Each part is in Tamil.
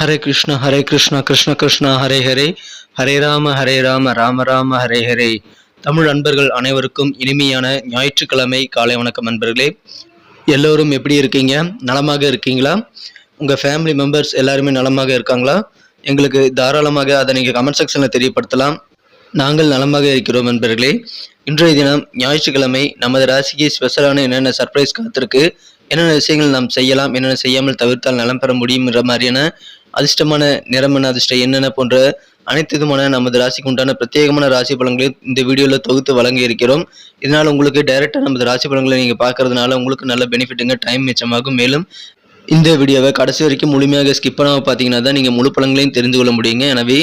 ஹரே கிருஷ்ண ஹரே கிருஷ்ண கிருஷ்ண கிருஷ்ணா ஹரே ஹரே ஹரே ராம ஹரே ராம ராம ராம ஹரே ஹரே தமிழ் அன்பர்கள் அனைவருக்கும் இனிமையான ஞாயிற்றுக்கிழமை காலை வணக்கம் அன்பர்களே. எல்லோரும் எப்படி இருக்கீங்க? நலமாக இருக்கீங்களா? உங்கள் ஃபேமிலி மெம்பர்ஸ் எல்லாருமே நலமாக இருக்காங்களா? எங்களுக்கு தாராளமாக அதை நீங்கள் கமெண்ட் செக்ஷனில் தெரியப்படுத்தலாம். நாங்கள் நலமாக இருக்கிறோம் நண்பர்களே இன்றைய தினம் ஞாயிற்றுக்கிழமை நமது ராசிக்கு ஸ்பெஷலான என்னென்ன சர்ப்ரைஸ் காத்திருக்கு? என்னென்ன விஷயங்கள் நாம் செய்யலாம் என்னென்ன செய்யாமல் தவிர்த்தால் நலம் பெற முடியுங்கிற மாதிரியான அதிர்ஷ்டமான நிறமன அதிர்ஷ்டம் என்னென்ன போன்ற அனைத்து விதமான நமது ராசிக்கு உண்டான பிரத்யேகமான ராசி பலன்களை இந்த வீடியோவில் தொகுத்து வழங்கி இருக்கிறோம். இதனால் உங்களுக்கு டைரெக்டாக நமது ராசி பலன்களை நீங்கள் பார்க்கறதுனால உங்களுக்கு நல்ல பெனிஃபிட்டுங்க டைம் மிச்சமாகும். மேலும் இந்த வீடியோவை கடைசி வரைக்கும் முழுமையாக ஸ்கிப் பண்ணாமல் பார்த்தீங்கன்னா தான் நீங்கள் முழு பழங்களையும் தெரிந்து கொள்ள முடியுங்க. எனவே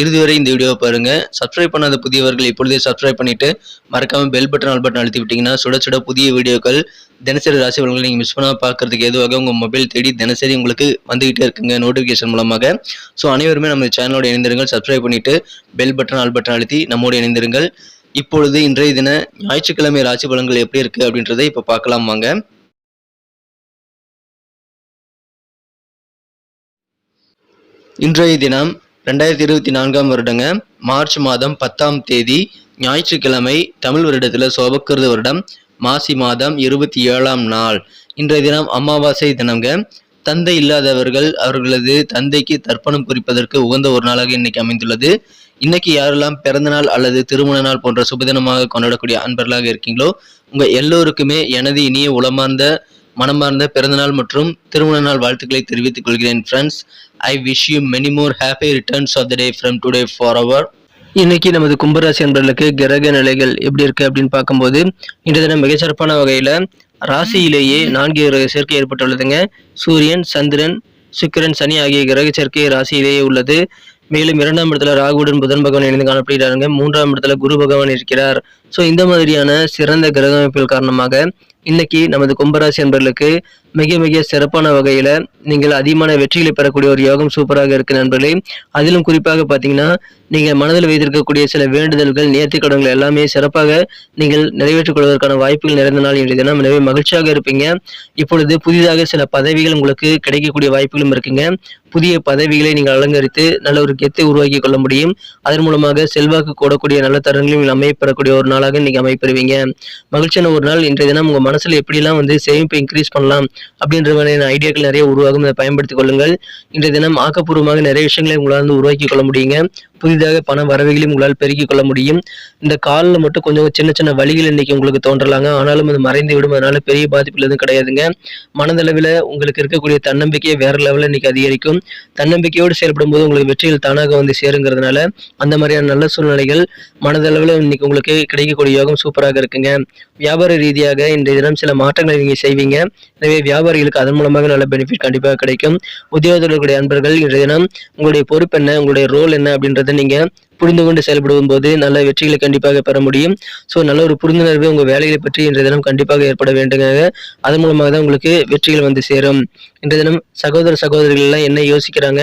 இறுதி வரை இந்த வீடியோவை பாருங்கள் சப்ஸ்கிரைப் பண்ணாத புதியவர்கள் இப்பொழுதே சப்ஸ்கிரைப் பண்ணிவிட்டு மறக்காமல் பெல் பட்டன் ஆல் பட்டன் அழுத்தி விட்டிங்கன்னா சுட சுட புதிய வீடியோக்கள் தினசரி ராசி பலன்களை நீங்கள் மிஸ் பண்ணாமல் பார்க்குறதுக்கு எதுவாக உங்கள் மொபைல் தேடி தினசரி உங்களுக்கு வந்துகிட்டே இருக்குங்க நோட்டிஃபிகேஷன் மூலமாக. ஸோ அனைவருமே நம்ம சேனலோட இணைந்திருங்கள். சப்ஸ்கிரைப் பண்ணிவிட்டு பெல் பட்டன் ஆல் பட்டன் அழுத்தி நம்மோடு இணைந்திருங்கள். இப்பொழுது இன்றைய தின ஞாயிற்றுக்கிழமை ராசி பலன்கள் எப்படி இருக்குது அப்படின்றத இப்போ பார்க்கலாம் வாங்க. இன்றைய தினம் ரெண்டாயிரத்தி இருபத்தி நான்காம் வருடங்க. மார்ச் மாதம் பத்தாம் தேதி ஞாயிற்றுக்கிழமை தமிழ் வருடத்தில் சோபக்கிருத வருடம் மாசி மாதம் இருபத்தி ஏழாம் நாள். இன்றைய தினம் அமாவாசை தினங்க தந்தை இல்லாதவர்கள் அவர்களது தந்தைக்கு தர்ப்பணம் குறிப்பதற்கு உகந்த ஒரு நாளாக இன்னைக்கு அமைந்துள்ளது. இன்னைக்கு யாரெல்லாம் பிறந்த நாள் அல்லது திருமண நாள் போன்ற சுபதினமாக கொண்டாடக்கூடிய அன்பர்களாக இருக்கீங்களோ உங்கள் எல்லோருக்குமே எனது இனிய உளமார்ந்த மனமார்ந்த பிறந்தநாள் மற்றும் திருமண நாள் வாழ்த்துக்களை தெரிவித்துக் கொள்கிறேன் friends I wish you many more happy returns of the day from today for our இன்னைக்கு நமது கும்பராசி அன்பர்களுக்கு கிரக நிலைகள் எப்படி இருக்கு அப்படின்னு பார்க்கும்போது இன்றைய தினம் மிகச்சிறப்பான வகையில ராசியிலேயே நான்கு கிரக சேர்க்கை ஏற்பட்டுள்ளதுங்க. சூரியன் சந்திரன் சுக்கிரன் சனி ஆகிய கிரக சேர்க்கை ராசியிலேயே உள்ளது. மேலும் இரண்டாம் இடத்துல ராகுடன் புதன் பகவான் இணைந்து காணப்படுகிறாருங்க. மூன்றாம் இடத்துல குரு பகவான் இருக்கிறார். ஸோ இந்த மாதிரியான சிறந்த கிரக அமைப்புகள் காரணமாக இன்னைக்கு நமது கும்பராசி நண்பர்களுக்கு மிக மிக சிறப்பான வகையில நீங்கள் அதிகமான வெற்றிகளை பெறக்கூடிய ஒரு யோகம் சூப்பராக இருக்கு நண்பர்களே. அதிலும் குறிப்பாக பார்த்தீங்கன்னா நீங்கள் மனதில் வைத்திருக்கக்கூடிய சில வேண்டுதல்கள் நேர்த்தி கடன்கள் எல்லாமே சிறப்பாக நீங்கள் நிறைவேற்றிக் கொள்வதற்கான வாய்ப்புகள் நிறைந்த நாள் இன்றைய தினம். எனவே மகிழ்ச்சியாக இருப்பீங்க. இப்பொழுது புதிதாக சில பதவிகள் உங்களுக்கு கிடைக்கக்கூடிய வாய்ப்புகளும் இருக்குங்க. புதிய பதவிகளை நீங்கள் அலங்கரித்து நல்ல ஒரு கெத்தை உருவாக்கி கொள்ள முடியும். அதன் மூலமாக செல்வாக்கு கூடக்கூடிய நல்ல தருணங்களையும் அமையப்பெறக்கூடிய ஒரு நாளாக இன்னைக்கு அமைப்பெறுவீங்க மகிழ்ச்சியான ஒரு நாள். இன்றைய தினம் உங்க மனசுல எப்படிலாம் வந்து சேமிப்பை இன்க்ரீஸ் பண்ணலாம் அப்படின்ற மாதிரியான ஐடியாக்கள் நிறைய உருவாகும். அதை பயன்படுத்திக் கொள்ளுங்கள். இன்றைய தினம் ஆக்கப்பூர்வமாக நிறைய விஷயங்களை உங்களால் வந்து உருவாக்கி கொள்ள முடியுங்க. புதிதாக பண வரவைகளையும் உங்களால் பெருக்கிக் கொள்ள முடியும். இந்த காலில் மட்டும் கொஞ்சம் சின்ன சின்ன வழிகள் இன்னைக்கு உங்களுக்கு தோன்றலாங்க. ஆனாலும் அது மறைந்து விடும். அதனால பெரிய பாதிப்புகள் எதுவும் கிடையாதுங்க. மனதளவில் உங்களுக்கு இருக்கக்கூடிய தன்னம்பிக்கையை வேற லெவலில் இன்னைக்கு அதிகரிக்கும். தன்னம்பிக்கையோடு செயல்படும் போது உங்களுக்கு வெற்றிகள் தானாக வந்து சேருங்கிறதுனால அந்த மாதிரியான நல்ல சூழ்நிலைகள் மனதளவில் இன்னைக்கு உங்களுக்கு கிடைக்கக்கூடிய யோகம் சூப்பராக இருக்குங்க. வியாபார ரீதியாக இன்றைய தினம் சில மாற்றங்களை நீங்கள் செய்வீங்க. எனவே வியாபாரிகளுக்கு அதன் மூலமாக நல்ல பெனிஃபிட் கண்டிப்பாக கிடைக்கும். உத்தியோகத்தில் இருக்கக்கூடிய அன்பர்கள் இன்றைய தினம் உங்களுடைய பொறுப்பு என்ன? உங்களுடைய ரோல் என்ன? அப்படின்றத நீங்கள் புரிந்து கொண்டு செயல்படும் போது நல்ல வெற்றிகளை கண்டிப்பாக பெற முடியும். ஸோ நல்ல ஒரு புரிந்துணர்வு உங்கள் வேலைகளை பற்றி இன்றைய தினம் கண்டிப்பாக ஏற்பட வேண்டுங்க அதன் மூலமாக தான் உங்களுக்கு வெற்றிகள் வந்து சேரும். இன்றைய தினம் சகோதர சகோதரிகள் எல்லாம் என்ன யோசிக்கிறாங்க?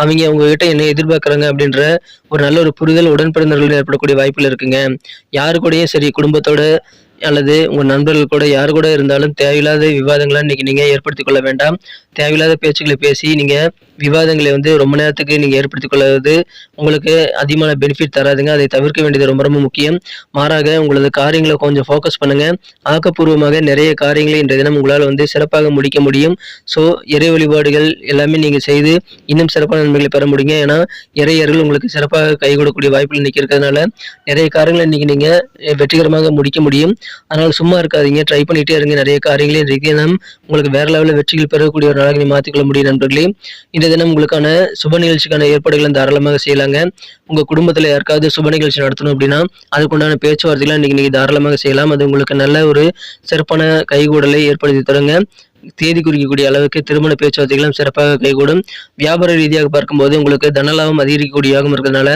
அவங்க உங்ககிட்ட என்ன எதிர்பார்க்குறாங்க அப்படின்ற ஒரு நல்ல ஒரு புரிதல் உடன்பிறந்தவர்கள் ஏற்படக்கூடிய வாய்ப்புகள் இருக்குங்க. யாரு கூடயும் சரி குடும்பத்தோட அல்லது உங்கள் நண்பர்கள் கூட யார் கூட இருந்தாலும் தேவையில்லாத விவாதங்களை இன்னைக்கு நீங்கள் ஏற்படுத்திக் கொள்ள வேண்டாம். தேவையில்லாத பேச்சுக்களை பேசி நீங்கள் விவாதங்களை வந்து ரொம்ப நேரத்துக்கு நீங்கள் ஏற்படுத்திக் கொள்வது உங்களுக்கு அதிகமான பெனிஃபிட் தராதுங்க. அதை தவிர்க்க வேண்டியது ரொம்ப ரொம்ப முக்கியம். மாறாக உங்களது காரியங்களை கொஞ்சம் ஃபோக்கஸ் பண்ணுங்க. ஆக்கப்பூர்வமாக நிறைய காரியங்களை இன்றைய தினம் உங்களால் வந்து சிறப்பாக முடிக்க முடியும். ஸோ இறை வழிபாடுகள் எல்லாமே நீங்கள் செய்து இன்னும் சிறப்பான நன்மைகளை பெற முடியுங்க. ஏன்னா இறையர்கள் உங்களுக்கு சிறப்பாக கை கொடுக்கக்கூடிய வாய்ப்புகள் நிற்கிறதுனால இருக்கிறதுனால நிறைய காரியங்களை இன்னைக்கு நீங்கள் வெற்றிகரமாக முடிக்க முடியும். அதனால் சும்மா இருக்காதீங்க. ட்ரை பண்ணிட்டே இருங்க. நிறைய காரியங்களை இன்றைக்கு தினம் உங்களுக்கு வேறு லெவலில் வெற்றிகள் பெறக்கூடிய ஒரு நாளாக நீங்கள் மாற்றிக்கொள்ள முடியும் நண்பர்களே. இந்த தினம் உங்களுக்கான சுப நிகழ்ச்சிக்கான ஏற்பாடுகளை தாராளமாக செய்யலாங்க. உங்க குடும்பத்தில் யாருக்காவது சுப நிகழ்ச்சி நடத்தணும் அப்படின்னா அதுக்குண்டான பேச்சுவார்த்தைகளை இன்னைக்கு நீங்கள் தாராளமாக செய்யலாம். அது உங்களுக்கு நல்ல ஒரு சிறப்பான கைகூடலை ஏற்படுத்தி தருங்க. தேதி குறிக்கக்கூடிய அளவுக்கு திருமண பேச்சுவார்த்தைகளும் சிறப்பாக கைகூடும். வியாபார ரீதியாக பார்க்கும்போது உங்களுக்கு தனலாபம் அதிகரிக்கக்கூடியதாகவும் இருக்கிறதுனால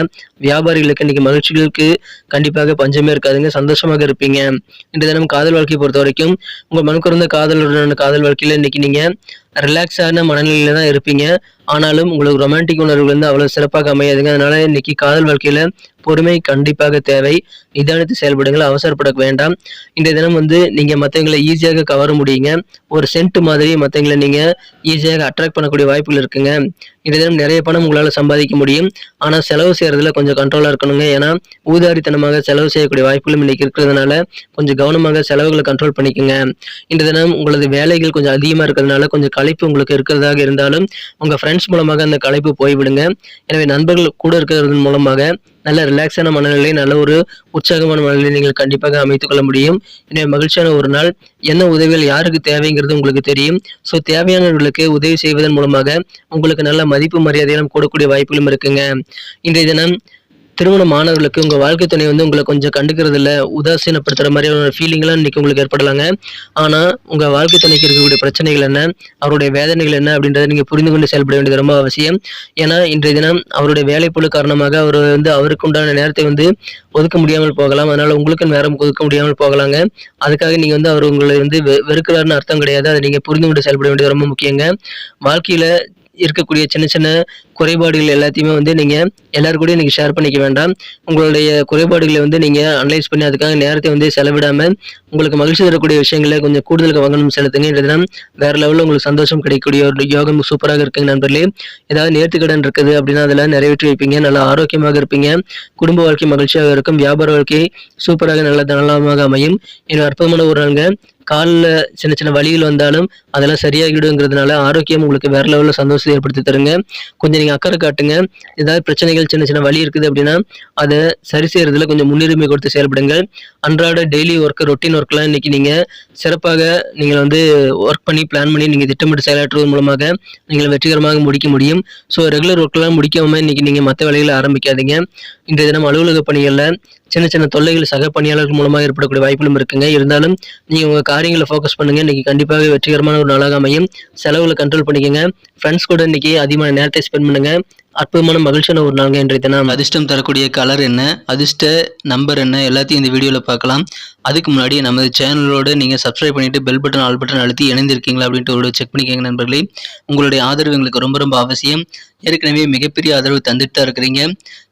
வியாபாரிகளுக்கு இன்னைக்கு மகிழ்ச்சிகளுக்கு கண்டிப்பாக பஞ்சமே இருக்காதுங்க. சந்தோஷமாக இருப்பீங்க. இன்று தினம் காதல் வாழ்க்கையை பொறுத்த வரைக்கும் உங்கள் மனக்குறந்த காதலுடனான காதல் வாழ்க்கையில் இன்னைக்கு நீங்கள் ரிலாக்ஸான மனநிலையில தான் இருப்பீங்க. ஆனாலும் உங்களுக்கு ரொமான்டிக் உணர்வுகள் வந்து அவ்வளவு சிறப்பாக அமையாதுங்க. அதனால இன்னைக்கு காதல் வாழ்க்கையில பொறுமை கண்டிப்பாக தேவை. நிதானித்து செயல்படுங்கள் அவசரப்பட வேண்டாம். இந்த தினம் வந்து நீங்க மற்றவங்களை ஈஸியாக கவர முடியுங்க. ஒரு சென்ட் மாதிரி மற்றவங்களை நீங்க ஈஸியாக அட்ராக்ட் பண்ணக்கூடிய வாய்ப்புகள் இருக்குங்க. இந்த தினம் நிறைய பணம் உங்களால் சம்பாதிக்க முடியும். ஆனால் செலவு செய்யறதுல கொஞ்சம் கண்ட்ரோலாக இருக்கணுங்க. ஏன்னா ஊதாரித்தனமாக செலவு செய்யக்கூடிய வாய்ப்புகளும் இன்னைக்கு இருக்கிறதுனால கொஞ்சம் கவனமாக செலவுகளை கண்ட்ரோல் பண்ணிக்கோங்க. இந்த தினம் உங்களது வேலைகள் கொஞ்சம் அதிகமாக இருக்கிறதுனால கொஞ்சம் களைப்பு உங்களுக்கு இருக்கிறதாக இருந்தாலும் உங்கள் ஃப்ரெண்ட்ஸ் மூலமாக அந்த களைப்பு போய்விடுங்க. எனவே நண்பர்கள் கூட இருக்கிறதன் மூலமாக நல்ல ரிலாக்ஸான மனநிலை நல்ல ஒரு உற்சாகமான மனநிலை நீங்கள் கண்டிப்பாக அமைத்துக் கொள்ள முடியும். எனவே மகிழ்ச்சியான ஒரு நாள். என்ன உதவிகள் யாருக்கு தேவைங்கிறது உங்களுக்கு தெரியும். ஸோ தேவையானவர்களுக்கு உதவி செய்வதன் மூலமாக உங்களுக்கு நல்ல மதிப்பு மரியாதைகளும் கூடக்கூடிய வாய்ப்புகளும் இருக்குங்க. இன்றைய தினம் திருமண மாணவர்களுக்கு உங்கள் வாழ்க்கை துணை வந்து உங்களை கொஞ்சம் கண்டுக்கிறது இல்லை உதாசீனப்படுத்துகிற மாதிரியான ஃபீலிங்லாம் இன்றைக்கி உங்களுக்கு ஏற்படலாங்க. ஆனால் உங்கள் வாழ்க்கை துணைக்கு இருக்கக்கூடிய பிரச்சனைகள் என்ன? அவருடைய வேதனைகள் என்ன? அப்படின்றத நீங்கள் புரிந்து கொண்டு செயல்பட வேண்டியது ரொம்ப அவசியம். ஏன்னா இன்றைய தினம் அவருடைய வேலைப்பொழு காரணமாக அவர் வந்து அவருக்கு உண்டான நேரத்தை வந்து ஒதுக்க முடியாமல் போகலாம். அதனால் உங்களுக்கு நேரம் ஒதுக்க முடியாமல் போகலாங்க. அதுக்காக நீங்கள் வந்து அவர் உங்களை வந்து வெ- வெறுக்கிறாருன்னு அர்த்தம் கிடையாது. அதை நீங்கள் புரிந்து கொண்டு செயல்பட வேண்டியது ரொம்ப முக்கியங்க. வாழ்க்கையில் இருக்கக்கூடிய சின்ன சின்ன குறைபாடுகள் எல்லாத்தையுமே வந்து நீங்க எல்லாரு கூடயும் நீங்க ஷேர் பண்ணிக்க வேண்டாம். உங்களுடைய குறைபாடுகளை வந்து நீங்க அனலைஸ் பண்ணி அதுக்காக நேரத்தை வந்து செலவிடாம உங்களுக்கு மகிழ்ச்சி தரக்கூடிய விஷயங்களை கொஞ்சம் கூடுதல் கவனம் செலுத்துங்க இந்த வேற லெவலில் உங்களுக்கு சந்தோஷம் கிடைக்கக்கூடிய ஒரு யோகம் சூப்பராக இருக்குங்க நண்பர்களே. ஏதாவது நேர்த்திக்கடன் இருக்குது அப்படின்னா அதில் நிறைவேற்றி வைப்பீங்க. நல்லா ஆரோக்கியமாக இருப்பீங்க. குடும்ப வாழ்க்கை மகிழ்ச்சியாக இருக்கும். வியாபார வாழ்க்கை சூப்பராக நல்ல நலமாக அமையும். இன்னும் அற்புதமான ஒரு நாளுங்க. காலில் சின்ன சின்ன வழிகள் வந்தாலும் அதெல்லாம் சரியாகிடுங்கிறதுனால ஆரோக்கியம் உங்களுக்கு வேற லெவலில் சந்தோஷத்தை ஏற்படுத்தி தருங்க. கொஞ்சம் நீங்கள் அக்கறை காட்டுங்க. ஏதாவது பிரச்சனைகள் சின்ன சின்ன வழி இருக்குது அப்படின்னா அதை சரி செய்யறதுல கொஞ்சம் முன்னுரிமை கொடுத்து செயல்படுங்கள். அன்றாட டெய்லி ஒர்க்கு ரொட்டீன் ஒர்க்லாம் இன்னைக்கு நீங்கள் சிறப்பாக நீங்கள் வந்து ஒர்க் பண்ணி பிளான் பண்ணி நீங்கள் திட்டமிட்டு செயலாற்றுவதன் மூலமாக நீங்கள் வெற்றிகரமாக முடிக்க முடியும். ஸோ ரெகுலர் ஒர்க்லாம் முடிக்காமல் இன்னைக்கு நீங்கள் மற்ற வேலைகளை ஆரம்பிக்காதீங்க. இன்றைய தினம் அலுவலக பணிகளில் சின்ன சின்ன தொல்லைகள் சக பணியாளர்கள் மூலமாக ஏற்படக்கூடிய வாய்ப்புகளும் இருக்குங்க. இருந்தாலும் நீங்கள் உங்கள் காரியங்களை ஃபோக்கஸ் பண்ணுங்க. இன்னைக்கு கண்டிப்பாக வெற்றிகரமான ஒரு நாளாக அமையும். செலவுகளை கண்ட்ரோல் பண்ணிக்கோங்க. ஃப்ரெண்ட்ஸ் கூட இன்னைக்கு அதிகமான நேரத்தை ஸ்பெண்ட் பண்ணுங்க. அற்புதமான மகிழ்ச்சியான ஒரு நாளுங்க இன்றைய தினம். அதிர்ஷ்டம் தரக்கூடிய கலர் என்ன? அதிர்ஷ்ட நம்பர் என்ன? எல்லாத்தையும் இந்த வீடியோவில் பார்க்கலாம். அதுக்கு முன்னாடி நமது சேனலோடு நீங்கள் சப்ஸ்கிரைப் பண்ணிட்டு பெல் பட்டன் ஆல் பட்டன் அழுத்தி இணைந்திருக்கீங்களா அப்படின்ட்டு ஒரு செக் பண்ணிக்கோங்க நண்பர்களே. உங்களுடைய ஆதரவு எங்களுக்கு ரொம்ப ரொம்ப அவசியம். ஏற்கனவே மிகப்பெரிய ஆதரவு தந்துட்டு தான் இருக்கிறீங்க.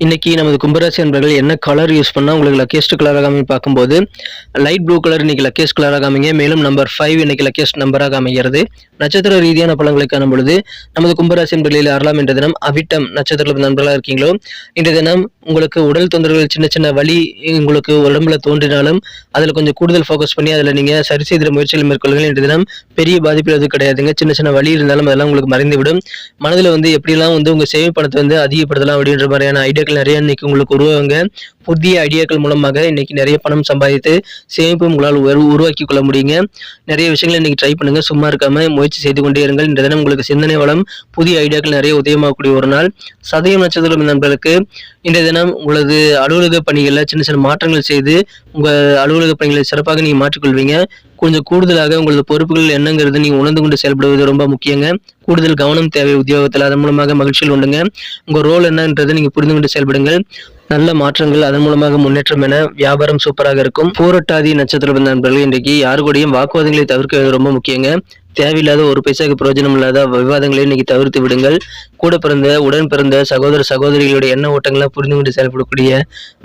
இன்னைக்கு நமது கும்பராசி நண்பர்கள் என்ன கலர் யூஸ் பண்ணால் உங்களுக்கு லக்கேஸ்ட் கலராக அமையும் பார்க்கும்போது லைட் ப்ளூ கலர் இன்னைக்கு லக்கேஸ்ட் கலராக அமைங்க மேலும் நம்பர் ஃபைவ் இன்னைக்கு லக்கேஸ்ட் நம்பராக அமைகிறது நட்சத்திர ரீதியான பழங்களை காணும் பொழுது நமது கும்பராசி அன்பர்களில் அறலாம் என்ற தினம் அவிட்டம் நட்சத்திர நண்பர்களாக இருக்கீங்களோ இன்றைய தினம் உங்களுக்கு உடல் தொந்தரவுகள் சின்ன சின்ன வலி உங்களுக்கு உடம்புல தோன்றினாலும் அதில் கொஞ்சம் கூடுதல் ஃபோக்கஸ் பண்ணி அதில் நீங்கள் சரி செய்கிற முயற்சிகள் மேற்கொள்ளுங்கள். இன்றைய தினம் பெரிய பாதிப்பு எதுவும் கிடையாதுங்க. சின்ன சின்ன வலி இருந்தாலும் அதெல்லாம் உங்களுக்கு மறைந்துவிடும். மனதில் வந்து எப்படிலாம் வந்து உங்கள் சேவை பணத்தை வந்து அதிகப்படுத்தலாம் அப்படின்ற மாதிரியான ஐடியாக்கள் நிறைய இன்னைக்கு உங்களுக்கு உருவாங்க புதிய ஐடியாக்கள் மூலமாக இன்னைக்கு நிறைய பணம் சம்பாதித்து சேமிப்பு உங்களால் உரு- உருவாக்கி கொள்ள முடியுங்க. நிறைய விஷயங்களை இன்னைக்கு ட்ரை பண்ணுங்க. சும்மா இருக்காம முயற்சி செய்து கொண்டே இருங்கள். இந்த தினம் உங்களுக்கு சிந்தனை வளம் புதிய ஐடியாக்கள் நிறைய உதயமாகக்கூடிய ஒரு நாள். சதயம் நட்சத்திரம் நண்பர்களுக்கு இன்றைய தினம் உங்களது அலுவலக பணிகளில் சின்ன சின்ன மாற்றங்கள் செய்து உங்கள் அலுவலக பணிகளை சிறப்பாக நீங்கள் மாற்றிக்கொள்வீங்க. கொஞ்சம் கூடுதலாக உங்களது பொறுப்புகள் என்னங்கிறது நீங்கள் உணர்ந்து கொண்டு செயல்படுவது ரொம்ப முக்கியங்க. கூடுதல் கவனம் தேவை உத்தியோகத்தில் அதன் மூலமாக மகிழ்ச்சியில் உண்டுங்க. உங்கள் ரோல் என்னன்றதை நீங்கள் புரிந்து கொண்டு செயல்படுங்கள். நல்ல மாற்றங்கள் அதன் மூலமாக முன்னேற்றம் என வியாபாரம் சூப்பராக இருக்கும். பூரட்டாதி நட்சத்திர நண்பர்கள் இன்றைக்கு யாரு கூடயும் வாக்குவாதங்களை தவிர்க்க ரொம்ப முக்கியங்க. தேவையில்லாத ஒரு பைசாக்கு பிரயோஜனம் இல்லாத விவாதங்களை இன்னைக்கு தவிர்த்து விடுங்கள். கூட பிறந்த உடன் பிறந்த சகோதர சகோதரிகளுடைய எண்ண ஓட்டங்களை புரிந்து கொண்டு செயல்படக்கூடிய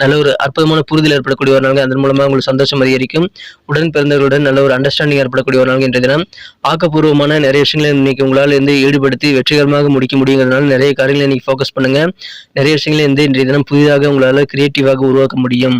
நல்ல ஒரு அற்புதமான புரிதல் ஏற்படக்கூடிய ஒரு நாள் அதன் மூலமாக உங்களுக்கு சந்தோஷம் அதிகரிக்கும். உடன் பிறந்தவர்களுடன் நல்ல ஒரு அண்டர்ஸ்டாண்டிங் ஏற்படக்கூடிய ஒரு நாள் என்ற தினம். ஆக்கப்பூர்வமான நிறைய விஷயங்களை இன்னைக்கு உங்களால் வந்து ஈடுபடுத்தி வெற்றிகரமாக முடிக்க முடியுங்கிறதுனால நிறைய காரியங்களை இன்னைக்கு ஃபோக்கஸ் பண்ணுங்க. நிறைய விஷயங்களை வந்து இன்றைய தினம் புதிதாக உங்களால் கிரியேட்டிவாக உருவாக்க முடியும்.